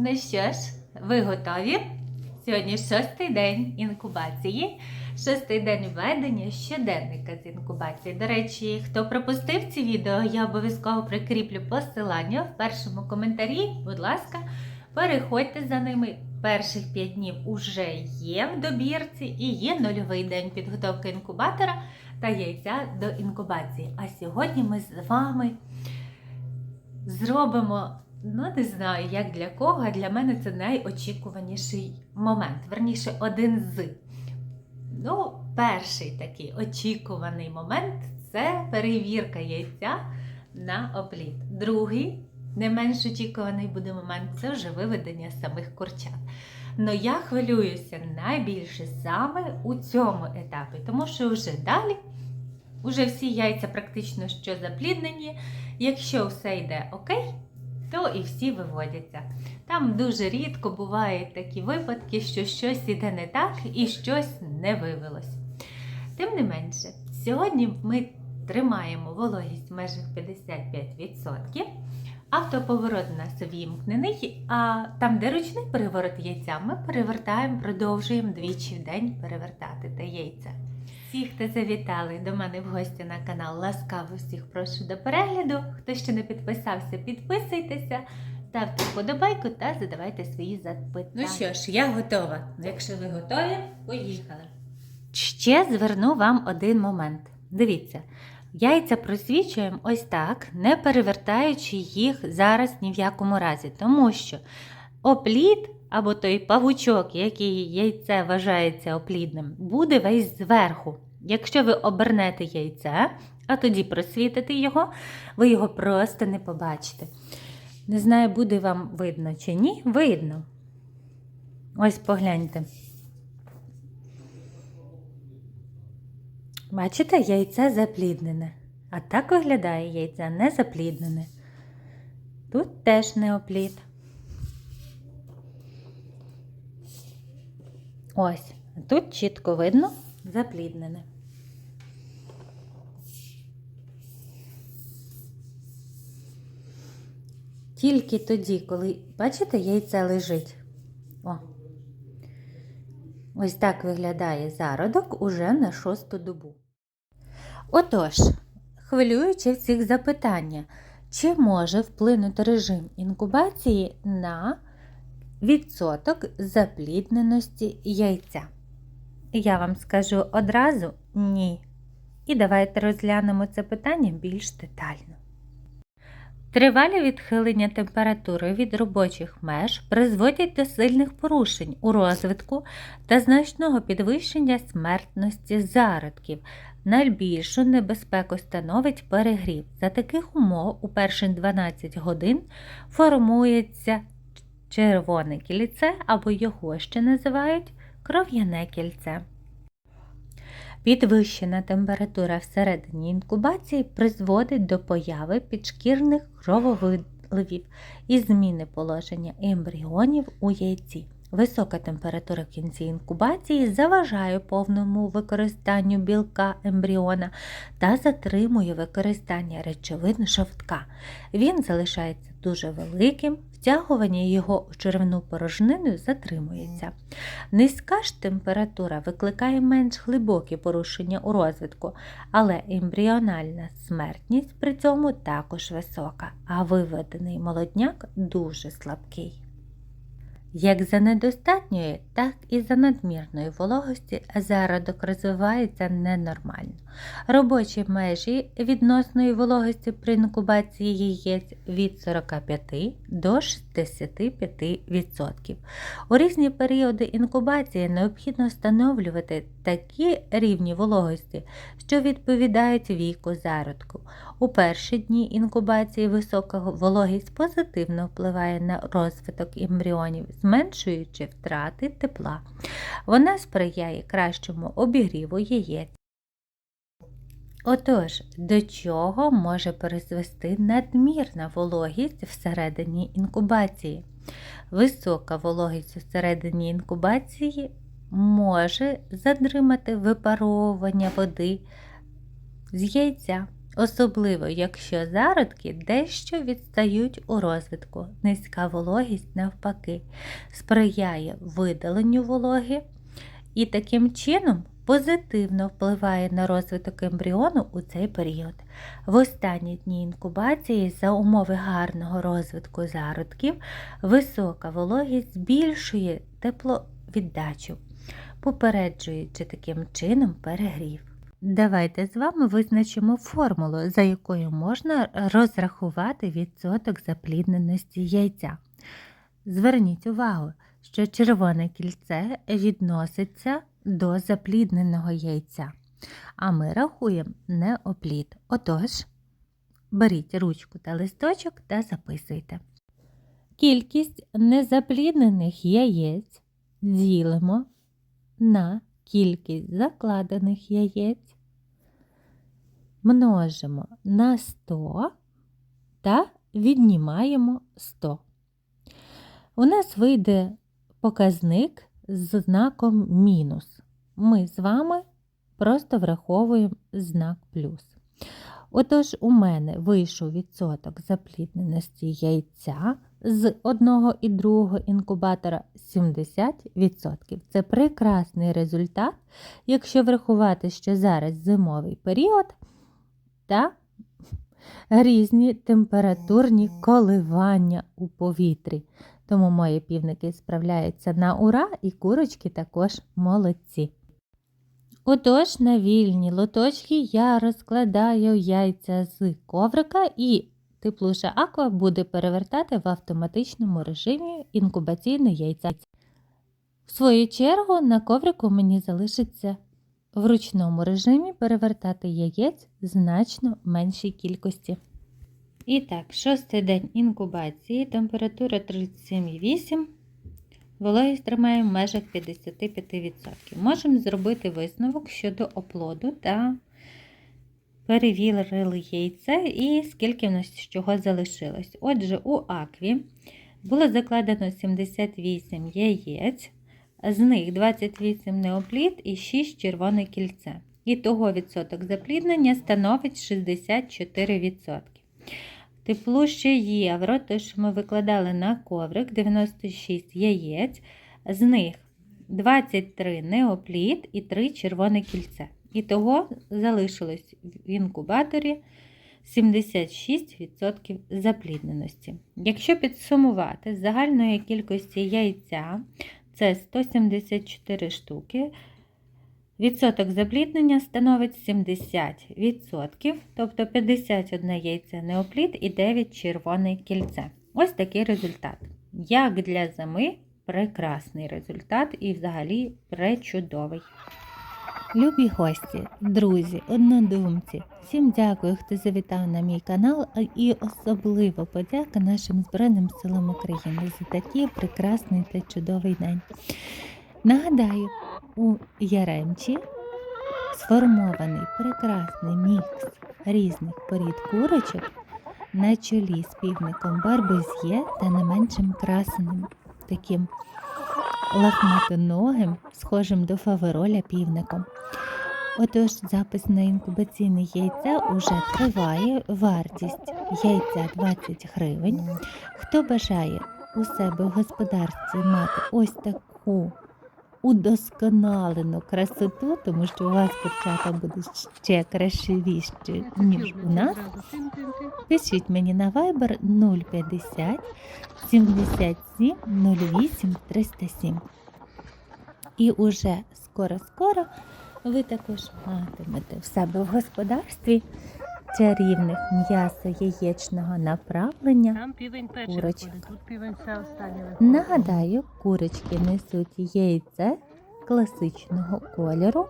Ну що ж, ви готові? Сьогодні шостий день інкубації, шостий день введення щоденника з інкубації. До речі, хто пропустив ці відео, я обов'язково прикріплю посилання в першому коментарі. Будь ласка, переходьте за ними. Перших 5 днів уже є в добірці і є нульовий день підготовки інкубатора та яйця до інкубації. А сьогодні ми з вами зробимо, ну не знаю, як для кого, а для мене це найочікуваніший момент. Верніше, один з. Ну, перший такий очікуваний момент це перевірка яйця на опліт. Другий, не менш очікуваний буде момент це вже виведення самих курчат. Но я хвилююся найбільше саме у цьому етапі, тому що вже далі, вже всі яйця практично що запліднені. Якщо все йде окей, то і всі виводяться. Там дуже рідко бувають такі випадки, що щось іде не так і щось не вивелось. Тим не менше, сьогодні ми тримаємо вологість в межах 55%. Автоповорот у нас вімкнений, а там, де ручний переворот яйця, ми перевертаємо, продовжуємо двічі в день перевертати те яйця. Всі, хто завітали до мене в гості на канал, ласкаво всіх прошу до перегляду. Хто ще не підписався, підписуйтеся, ставте вподобайку та задавайте свої запитання. Ну що ж, я готова. Якщо ви готові, поїхали. Ще зверну вам один момент. Дивіться, яйця просвічуємо ось так, не перевертаючи їх зараз ні в якому разі, тому що оплід або той павучок, який яйце вважається оплідним, буде весь зверху. Якщо ви обернете яйце, а тоді просвітите його, ви його просто не побачите. Не знаю, буде вам видно чи ні. Видно. Ось погляньте. Бачите, яйце запліднене. А так виглядає яйце не запліднене. Тут теж не оплід. Ось, тут чітко видно запліднене. Тільки тоді, коли, бачите, яйце лежить. О. Ось так виглядає зародок уже на шосту добу. Отож, хвилюючи всіх запитання, чи може вплинути режим інкубації на відсоток заплідненості яйця? Я вам скажу одразу ні. І давайте розглянемо це питання більш детально. Тривалі відхилення температури від робочих меж призводять до сильних порушень у розвитку та значного підвищення смертності зародків. Найбільшу небезпеку становить перегрів. За таких умов у перші 12 годин формується червоне кільце або його ще називають кров'яне кільце. Підвищена температура всередині інкубації призводить до появи підшкірних крововиливів і зміни положення ембріонів у яйці. Висока температура в кінці інкубації заважає повному використанню білка ембріона та затримує використання речовин жовтка. Він залишається дуже великим, втягування його у червну порожнину затримується. Низька ж температура викликає менш глибокі порушення у розвитку, але ембріональна смертність при цьому також висока, а виведений молодняк дуже слабкий. Як за недостатньої, так і за надмірної вологості зародок розвивається ненормально. Робочі межі відносної вологості при інкубації яєць від 45 до 65%. У різні періоди інкубації необхідно встановлювати такі рівні вологості, що відповідають віку зародку. У перші дні інкубації висока вологість позитивно впливає на розвиток ембріонів, зменшуючи втрати тепла. Вона сприяє кращому обігріву яєць. Отож, до чого може призвести надмірна вологість всередині інкубації? Висока вологість всередині інкубації може затримати випаровування води з яйця. особливо якщо зародки дещо відстають у розвитку. Низька вологість, навпаки, сприяє видаленню вологи і таким чином позитивно впливає на розвиток ембріону у цей період. В останні дні інкубації за умови гарного розвитку зародків висока вологість збільшує тепловіддачу, попереджуючи таким чином перегрів. Давайте з вами визначимо формулу, за якою можна розрахувати відсоток заплідненості яйця. Зверніть увагу, що червоне кільце відноситься до заплідненого яйця, а ми рахуємо неоплід. Отож, беріть ручку та листочок та записуйте. Кількість незапліднених яєць ділимо на кількість закладених яєць, множимо на 100 та віднімаємо 100. У нас вийде показник з знаком мінус. Ми з вами просто враховуємо знак плюс. Отож, у мене вийшов відсоток заплідненості яйця з одного і другого інкубатора 70%. Це прекрасний результат, якщо врахувати, що зараз зимовий період та різні температурні коливання у повітрі. Тому мої півники справляються на ура і курочки також молодці. Отож, на вільні лоточки я розкладаю яйця з коврика і теплуша аква буде перевертати в автоматичному режимі інкубаційне яйця. В свою чергу на коврику мені залишиться в ручному режимі перевертати яєць значно меншій кількості. І так, шостий день інкубації, температура 37,8, вологість тримає в межах 55%. Можемо зробити висновок щодо оплоду та перевірили яйце і скільки в нас чого залишилось. Отже, у акві було закладено 78 яєць, з них 28 неоплід і 6 червоне кільце. І того відсоток запліднення становить 64%. Тепло ще євро, тож ми викладали на коврик 96 яєць, з них 23 неоплід і 3 червоне кільце. І того залишилось в інкубаторі 76% заплідненості. Якщо підсумувати з загальної кількості яйця, це 174 штуки. Відсоток запліднення становить 70%, тобто 51 яйце неоплід і 9 червоне кільце. Ось такий результат. Як для зими, прекрасний результат і взагалі пречудовий. Любі гості, друзі, однодумці, всім дякую, хто завітав на мій канал, а і особливо подяка нашим Збройним силам України за такий прекрасний та чудовий день. Нагадаю, у Яремчі сформований прекрасний мікс різних порід курочок на чолі з півником барбез'є та не меншим красеним таким лахматоногим, схожим до фавероля півником. Отож, запис на інкубаційне яйце уже триває. Вартість яйця 20 гривень. Хто бажає у себе в господарстві мати ось таку удосконалену красоту, тому що у вас курчата будуть ще красивіші, ніж у нас. Пишіть мені на Viber 050 77 08 307. І уже скоро-скоро ви також матимете в себе в господарстві чарівних м'ясо яєчного направлення. Курочок. Нагадаю, курочки несуть яйце класичного кольору.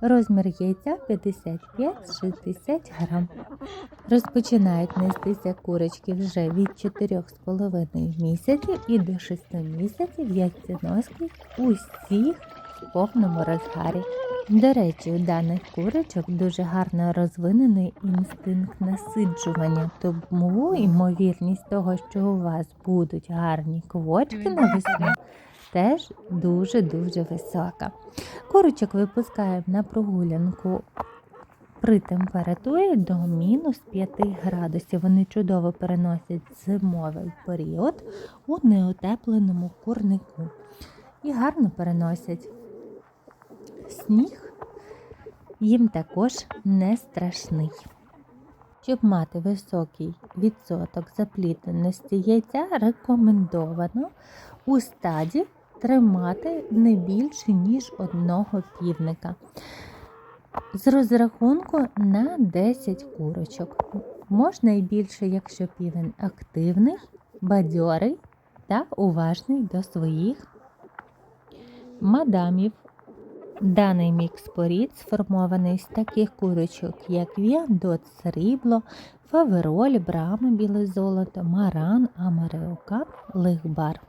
Розмір яйця 55-60 грам. Розпочинають нестися курочки вже від 4,5 місяців і до 6 місяців яйценоски усіх в повному розгарі. До речі, у даних курочок дуже гарно розвинений інстинкт насиджування, тому ймовірність того, що у вас будуть гарні квочки на весну, теж дуже-дуже висока. Курочок випускаємо на прогулянку при температурі до мінус 5 градусів. Вони чудово переносять зимовий період у неутепленому курнику і гарно переносять сніг. Їм також не страшний. Щоб мати високий відсоток заплідненості яйця, рекомендовано у стаді тримати не більше, ніж одного півника. З розрахунку на 10 курочок. Можна і більше, якщо півень активний, бадьорий та уважний до своїх мадамів. Даний мікс порід сформований з таких курочок, як Віандот Срібло, Фавероль, Брама Біле Золото, Маран, Амареокап, Лихбар.